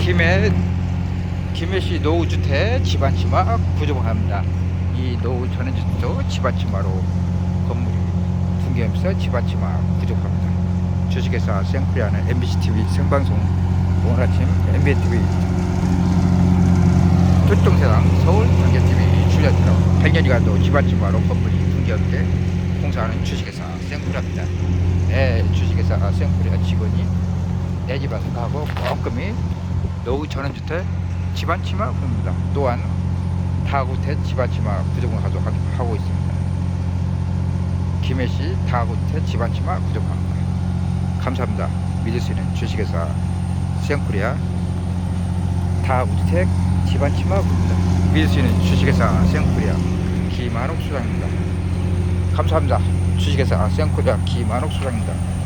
김해 김해시 노후주택 집안치마 구조합니다. 이 노후 전원주택도 집안치마로 건물이 붕괴하면서 집안치마 구조합니다. 주식회사 생프리아는 MBC TV 생방송 오늘 아침 MBC TV 특동세상 서울 경제TV 출연으로 100년이간도 집안치마로 건물이 붕괴하는데 공사하는 주식회사 생프리아입니다. 네, 주식회사 생프리아 직원이 내 집안을 가고 꼼꼼히 노후 전원주택 집안치마 구입니다. 또한 다구택 집안치마 구조을 하고 있습니다. 김해시 다구택 집안치마 구조합니다. 감사합니다. 믿을 수 있는 주식회사 생코리아 다구택 집안치마 구입니다. 믿을 수 있는 주식회사 생코리아 김한옥 소장입니다. 감사합니다. 주식회사 생코리아 김한옥 소장입니다.